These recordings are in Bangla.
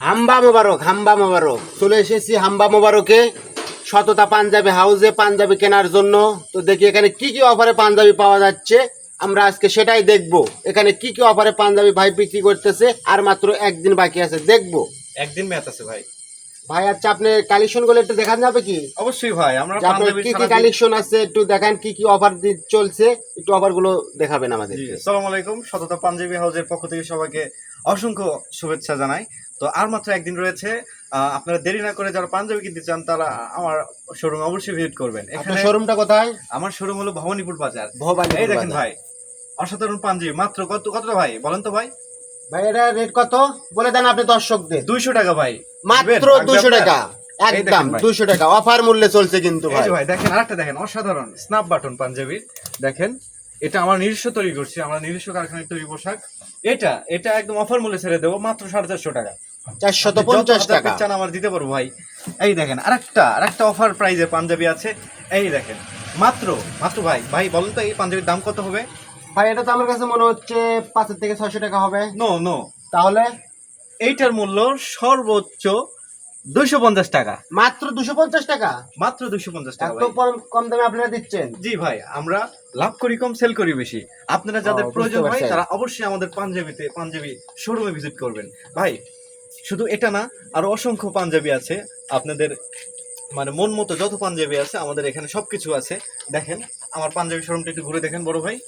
হাম্বা মোবারক হাম্বা মোবারক। চলে এসেছি হাম্বা মোবারকে। শততা পাঞ্জাবি হাউসে পাঞ্জাবি কেনার জন্য। তো দেখি এখানে কি কি অফারে পাঞ্জাবি পাওয়া যাচ্ছে। আমরা আজকে সেটাই দেখব। এখানে কি কি অফারে পাঞ্জাবি ভাই বিক্রি করতেছে, আর মাত্র একদিন বাকি আছে। দেখব। একদিন ম্যাথ আছে ভাই। ভাই আচ্ছা আপনি কালেকশনগুলো একটু দেখান যাবে কি? অবশ্যই ভাই আমরা কি কি কালেকশন আছে একটু দেখান কি কি অফার চলছে একটু অফারগুলো দেখাবেন আমাদের। আসসালামু আলাইকুম শততা পাঞ্জাবি হাউসের পক্ষ থেকে সবাইকে অসংখ্য শুভেচ্ছা জানাই। তো আর মাত্র একদিন রয়েছে আপনারা দেরি না করে যারা পাঞ্জাবি কিনতে চান তারা আমার শোরুম অবশ্যই ভিজিট করবেন। এখানে শোরুমটা কোথায়? আমার শোরুম হলো ভবানীপুর বাজার। ভবানী এই দেখেন ভাই অসাধারণ পাঞ্জাবি মাত্র কত কতটা ভাই? বলেন তো ভাই। ভাই এটা রেট কত? বলে দেন আপনি দর্শকদের। দুইশো টাকা ভাই। মাত্র থাকবে টাকা। একদম। দুশো টাকা। অফার মূল্যে চলছে কিন্তু ভাই। দেখেন আরেকটা দেখেন অসাধারণ। স্ন্যাপ বাটন পাঞ্জাবি দেখেন এটা আমার নিজস্ব তৈরি করছি আমার নিজস্ব কারখানায় তৈরি পোশাক। এটা এটা একদম অফার মূল্যে ছেড়ে দেবো মাত্র সাড়ে চারশো টাকা। চারশত পঞ্চাশ টাকা। চান আমার দিতে পারব ভাই। এই দেখেন আরেকটা আরেকটা অফার প্রাইজে পাঞ্জাবি আছে। এই দেখেন মাত্র মাত্র ভাই ভাই বলেন তো এই পাঞ্জাবির দাম কত হবে? ভাই এটা তো আমার কাছে মনে হচ্ছে পাঁচের থেকে ছয়শো টাকা হবে। নো নো তাহলে? এইটার মূল্য সর্বোচ্চ দুইশো পঞ্চাশ টাকা। মাত্র দুশো পঞ্চাশ টাকা? মাত্র দুইশো পঞ্চাশ টাকা এত কম- কম দামে আপনারা দিচ্ছেন? জি ভাই আমরা লাভ করি কম সেল করি বেশি। আপনারা যাদের প্রয়োজন হয় তারা অবশ্যই আমাদের পাঞ্জাবিতে পাঞ্জাবি শোরুমে ভিজিট করবেন। ভাই শুধু এটা না আরও অসংখ্য পাঞ্জাবি আছে। আপনাদের মানে মন মতো যত পাঞ্জাবি আছে আমাদের এখানে সবকিছু আছে। দেখেন আমার পাঞ্জাবি শোরুমটা একটু ঘুরে দেখেন বড় ভাই।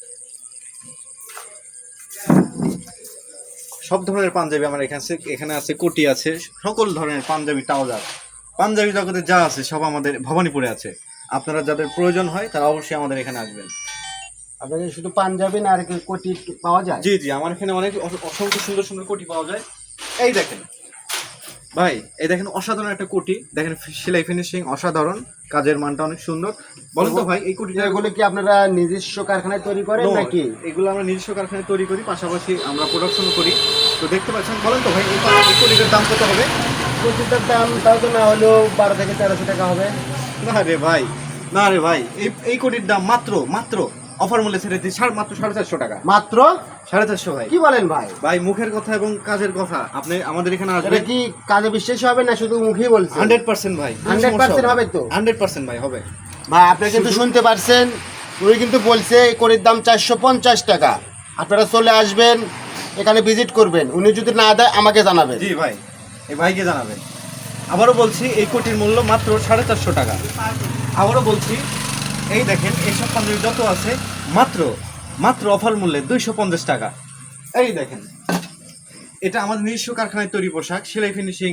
সব ধরনের পাঞ্জাবি আমার এখানে আছে এখানে আছে কোটি আছে সকল ধরনের পাঞ্জাবি ট্রাউজার। পাঞ্জাবি জগতে যা আছে সব আমাদের ভবানীপুরে আছে। আপনারা যাদের প্রয়োজন হয় তারা অবশ্যই আমাদের এখানে আসবেন। আপনাদের শুধু পাঞ্জাবি না আর কি কোটি পাওয়া যায়? জি জি আমার এখানে অনেক অসংখ্য সুন্দর সুন্দর কোটি পাওয়া যায়। এই দেখেন ভাই এই দেখেন অসাধারণ একটা কোটি। দেখেন সেলাই ফিনিশিং অসাধারণ কাজের মানটা অনেক সুন্দর। বলেন তো ভাই এই কোটিটা এগুলো কি আপনারা নিজস্ব কারখানায় তৈরি করেন নাকি? এগুলো আমরা নিজস্ব কারখানায় তৈরি করি পাশাপাশি আমরা প্রোডাকশন করি। তো দেখতে পাচ্ছেন বলেন তো ভাই এই কোটিটার দাম কত হবে? কোটিটার দাম তাও তো না হলেও বারো থেকে তেরোশো টাকা হবে। না রে ভাই না রে ভাই এই এই কোটির দাম মাত্র মাত্র অফার মূল্যে ছেড়ে সাড়ে- মাত্র সাড়ে চারশো টাকা। মাত্র? সাড়ে চারশো ভাই। কি বলেন ভাই? ভাই মুখের কথা এবং কাজের কথা। আপনি আমাদের এখানে এটা আসবেন কি কাজে বিশ্বাস হবে না শুধু মুখেই বলছেন হান্ড্রেড পার্সেন্ট ভাই। 100% হবে তো? হান্ড্রেড পার্সেন্ট ভাই হবে। ভাই আপনি কিন্তু শুনতে পারছেন উনি কিন্তু বলছে এই কড়ির দাম চারশো পঞ্চাশ টাকা। আপনারা চলে আসবেন এখানে ভিজিট করবেন। উনি যদি না দেয় আমাকে জানাবেন। জি ভাই এই ভাইকে জানাবেন। আবারও বলছি এই কোটির মূল্য মাত্র সাড়ে চারশো টাকা। আবারও বলছি এই দেখেন এইসব পাঞ্জাবি যত আছে মাত্র মাত্র অফার মূল্যে দুইশো পঞ্চাশ টাকা। এই দেখেন এটা আমাদের নিজস্ব কারখানায় তৈরি পোশাক সেলাই ফিনিশিং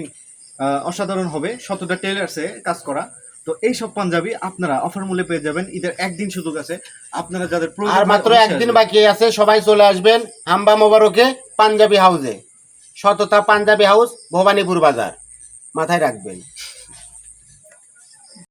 অসাধারণ হবে শতটা টেলার্সে কাজ করা। তো এই সব পাঞ্জাবি আপনারা অফার মূল্যে পেয়ে যাবেন ঈদের একদিন সুযোগ আছে। আপনারা যাদের আর মাত্র একদিন। বাকি আছে সবাই চলে আসবেন হাম্বা মোবারকে পাঞ্জাবি হাউসে। শততা পাঞ্জাবি হাউস ভবানীপুর বাজার। মাথায় রাখবেন।